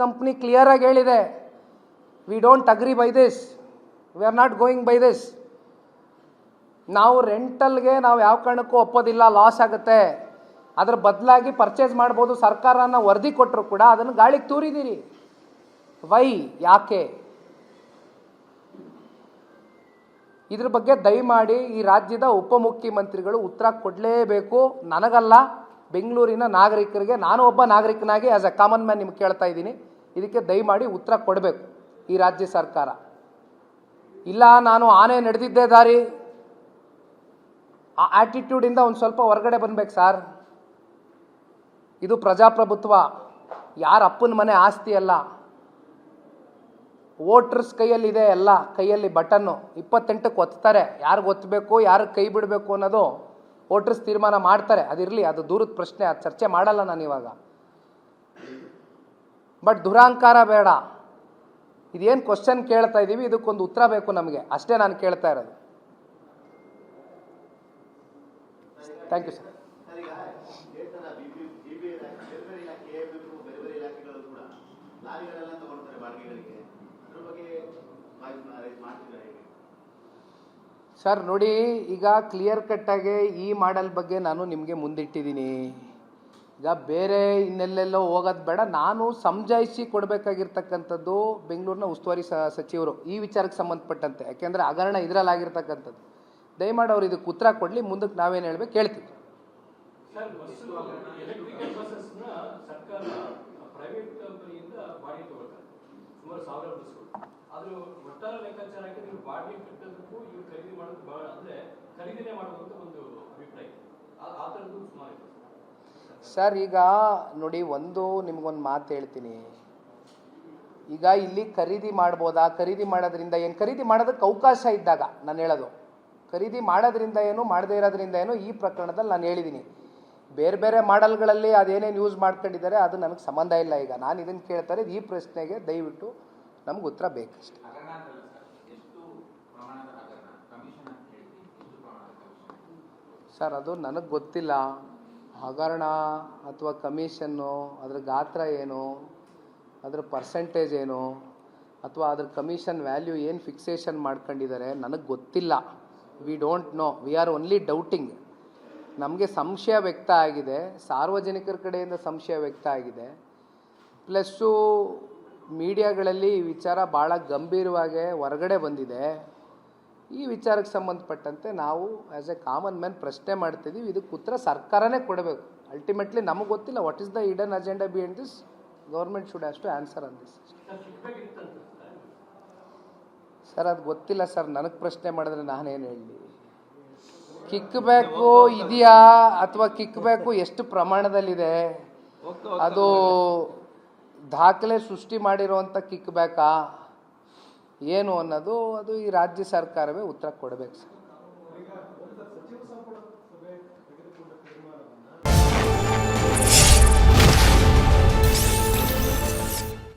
Company ಕ್ಲಿಯರಾಗಿ ಹೇಳಿದೆ we don't agree by this we are not going by this ನಾವು ರೆಂಟಲ್ಗೆ ನಾವು ಯಾವ ಕಾರಣಕ್ಕೂ ಒಪ್ಪೋದಿಲ್ಲ ಲಾಸ್ ಆಗುತ್ತೆ. ಅದರ ಬದಲಾಗಿ ಪರ್ಚೇಸ್ ಮಾಡ್ಬೋದು, ಸರ್ಕಾರನ ವರದಿ ಕೊಟ್ಟರು ಕೂಡ ಅದನ್ನು ಗಾಳಿಗೆ ತೂರಿದ್ದೀರಿ ವೈ ಯಾಕೆ? ಇದ್ರ ಬಗ್ಗೆ ದಯಮಾಡಿ ಈ ರಾಜ್ಯದ ಉಪಮುಖ್ಯಮಂತ್ರಿಗಳು ಉತ್ತರ ಕೊಡಲೇಬೇಕು. ನನಗಲ್ಲ. ಬೆಂಗಳೂರಿನ ನಾಗರಿಕರಿಗೆ, ನಾನು ಒಬ್ಬ ನಾಗರಿಕನಾಗಿ ಆಸ್ ಅ ಕಾಮನ್ ಮ್ಯಾನ್ ನಿಮ್ಗೆ ಕೇಳ್ತಾ ಇದ್ದೀನಿ. ಇದಕ್ಕೆ ದಯಮಾಡಿ ಉತ್ತರ ಕೊಡಬೇಕು ಈ ರಾಜ್ಯ ಸರ್ಕಾರ. ಇಲ್ಲ, ನಾನು ಆನೆ ನಡೆದಿದ್ದೇ ದಾರಿ. ಆ ಆ್ಯಟಿಟ್ಯೂಡಿಂದ ಒಂದು ಸ್ವಲ್ಪ ಹೊರಗಡೆ ಬನ್ಬೇಕು ಸರ್. ಇದು ಪ್ರಜಾಪ್ರಭುತ್ವ. ಯಾರ ಅಪ್ಪನ ಮನೆ ಆಸ್ತಿ ಅಲ್ಲ. ವೋಟರ್ಸ್ ಕೈಯಲ್ಲಿದೆ ಎಲ್ಲ, ಕೈಯಲ್ಲಿ ಬಟನ್ನು. ಇಪ್ಪತ್ತೆಂಟಕ್ಕೆ ಒತ್ತಾರೆ. ಯಾರಿಗೆ ಒತ್ತಬೇಕು ಯಾರಿಗೆ ಕೈ ಬಿಡಬೇಕು ಅನ್ನೋದು ವೋಟರ್ಸ್ ತೀರ್ಮಾನ ಮಾಡ್ತಾರೆ ಅದಿರಲಿ ಅದು ದೂರದ ಪ್ರಶ್ನೆ ಅದು ಚರ್ಚೆ ಮಾಡಲ್ಲ ನಾನು ಇವಾಗ ಬಟ್ ದುರಾಂಕಾರ ಬೇಡ ಇದೇನು ಕ್ವಶನ್ ಕೇಳ್ತಾ ಇದ್ದೀವಿ ಇದಕ್ಕೊಂದು ಉತ್ತರ ಬೇಕು ನಮಗೆ ಅಷ್ಟೇ ನಾನು ಕೇಳ್ತಾ ಇರೋದು ಥ್ಯಾಂಕ್ ಯು ಸರ್ ಸರ್, ನೋಡಿ, ಈಗ ಕ್ಲಿಯರ್ ಕಟ್ಟಾಗಿ ಈ ಮಾಡಲ್ ಬಗ್ಗೆ ನಾನು ನಿಮಗೆ ಮುಂದಿಟ್ಟಿದ್ದೀನಿ ಈಗ ಬೇರೆ ಇನ್ನೆಲ್ಲೆಲ್ಲೋ ಹೋಗೋದು ಬೇಡ. ನಾನು ಸಮಜಾಯಿಸಿ ಕೊಡಬೇಕಾಗಿರ್ತಕ್ಕಂಥದ್ದು ಬೆಂಗಳೂರಿನ ಉಸ್ತುವಾರಿ ಸಚಿವರು ಈ ವಿಚಾರಕ್ಕೆ ಸಂಬಂಧಪಟ್ಟಂತೆ. ಯಾಕೆಂದರೆ ಹಗರಣ ಇದರಲ್ಲಾಗಿರ್ತಕ್ಕಂಥದ್ದು ದಯಮಾಡಿ ಅವ್ರು ಇದಕ್ಕೆ ಉತ್ತರ ಕೊಡಲಿ, ಮುಂದಕ್ಕೆ ನಾವೇನು ಹೇಳ್ಬೇಕು ಎಲೆಕ್ಟ್ರಿಕಲ್ ಸರ್ಕಾರ ಪ್ರೈವೇಟ್ ಕಂಪನಿಯಿಂದ ಸುಮಾರು ಸಾವಿರ ಆದ್ರೂ ಒಟ್ಟಾರೆ ಲೆಕ್ಕಾಚಾರ ಹಾಕಿದ್ರೆ ಇವ್ರು ಬಾಡಿಗೆ ಕಟ್ಟೋದಕ್ಕೂ ಇವ್ರು ಖರೀದಿ ಮಾಡೋದು ಬಹಳ ಅಂದ್ರೆ ಖರೀದಿನೇ ಮಾಡುವಂತ ಒಂದು ಅಭಿಪ್ರಾಯ. ಆ ಥರದ್ದು ಸುಮಾರು ಇದೆ. ಸರ್, ಈಗ ನೋಡಿ, ಒಂದು ನಿಮ್ಗೊಂದು ಮಾತು ಹೇಳ್ತೀನಿ. ಈಗ ಇಲ್ಲಿ ಖರೀದಿ ಮಾಡ್ಬೋದಾ? ಖರೀದಿ ಮಾಡೋದ್ರಿಂದ ಏನು? ಖರೀದಿ ಮಾಡೋದಕ್ಕೆ ಅವಕಾಶ ಇದ್ದಾಗ ನಾನು ಹೇಳೋದು. ಖರೀದಿ ಮಾಡೋದ್ರಿಂದ ಏನು, ಮಾಡದೇ ಇರೋದ್ರಿಂದ ಏನು, ಈ ಪ್ರಕರಣದಲ್ಲಿ ನಾನು ಹೇಳಿದ್ದೀನಿ ಬೇರೆ ಬೇರೆ ಮಾಡಲ್ಗಳಲ್ಲಿ ಅದೇನೇನು ಯೂಸ್ ಮಾಡ್ಕೊಂಡಿದ್ದಾರೆ, ಅದು ನನಗೆ ಸಂಬಂಧ ಇಲ್ಲ ಈಗ. ನಾನು ಇದನ್ನು ಕೇಳ್ತಾರೆ ಈ ಪ್ರಶ್ನೆಗೆ ದಯವಿಟ್ಟು ನಮ್ಗೆ ಉತ್ತರ ಬೇಕಷ್ಟೆ. ಸರ್, ಅದು ನನಗೆ ಗೊತ್ತಿಲ್ಲ. ಹಗರಣ ಅಥವಾ ಕಮಿಷನ್ನು, ಅದ್ರ ಗಾತ್ರ ಏನು, ಅದ್ರ ಪರ್ಸೆಂಟೇಜ್ ಏನು, ಅಥವಾ ಅದ್ರ ಕಮಿಷನ್ ವ್ಯಾಲ್ಯೂ ಏನು ಫಿಕ್ಸೇಷನ್ ಮಾಡ್ಕೊಂಡಿದ್ದಾರೆ ನನಗೆ ಗೊತ್ತಿಲ್ಲ. We don't know we are only doubting ನಮಗೆ ಸಂಶಯ ವ್ಯಕ್ತ ಆಗಿದೆ. ಸಾರ್ವಜನಿಕರ ಕಡೆಯಿಂದ ಸಂಶಯ ವ್ಯಕ್ತ ಆಗಿದೆ. ಪ್ಲಸ್ಸು ಮೀಡಿಯಾಗಳಲ್ಲಿ ಈ ವಿಚಾರ ಭಾಳ ಗಂಭೀರವಾಗಿ ಹೊರಗಡೆ ಬಂದಿದೆ. ಈ ವಿಚಾರಕ್ಕೆ ಸಂಬಂಧಪಟ್ಟಂತೆ ನಾವು ಆ್ಯಸ್ ಎ ಕಾಮನ್ ಮ್ಯಾನ್ ಪ್ರಶ್ನೆ ಮಾಡ್ತಿದ್ದೀವಿ ಇದಕ್ಕೆ ಉತ್ತರ ಸರ್ಕಾರನೇ ಕೊಡಬೇಕು. ಅಲ್ಟಿಮೇಟ್ಲಿ ನಮಗೆ ಗೊತ್ತಿಲ್ಲ what is the hidden agenda behind this government should has to answer on this sir ಅದು ಗೊತ್ತಿಲ್ಲ ಸರ್ ನನಗೆ ಪ್ರಶ್ನೆ ಮಾಡಿದ್ರೆ ನಾನೇನು ಹೇಳಿ ಕಿಕ್ ಬ್ಯಾಕು ಇದೆಯಾ? ಅಥವಾ ಕಿಕ್ ಬ್ಯಾಕು ಎಷ್ಟು ಪ್ರಮಾಣದಲ್ಲಿದೆ? ಅದು ದಾಖಲೆ ಸೃಷ್ಟಿ ಮಾಡಿರುವಂಥ ಕಿಕ್ ಬ್ಯಾಕಾ? ಏನು ಅನ್ನೋದು ಅದು ಈ ರಾಜ್ಯ ಸರ್ಕಾರವೇ ಉತ್ತರ ಕೊಡಬೇಕು ಸರ್.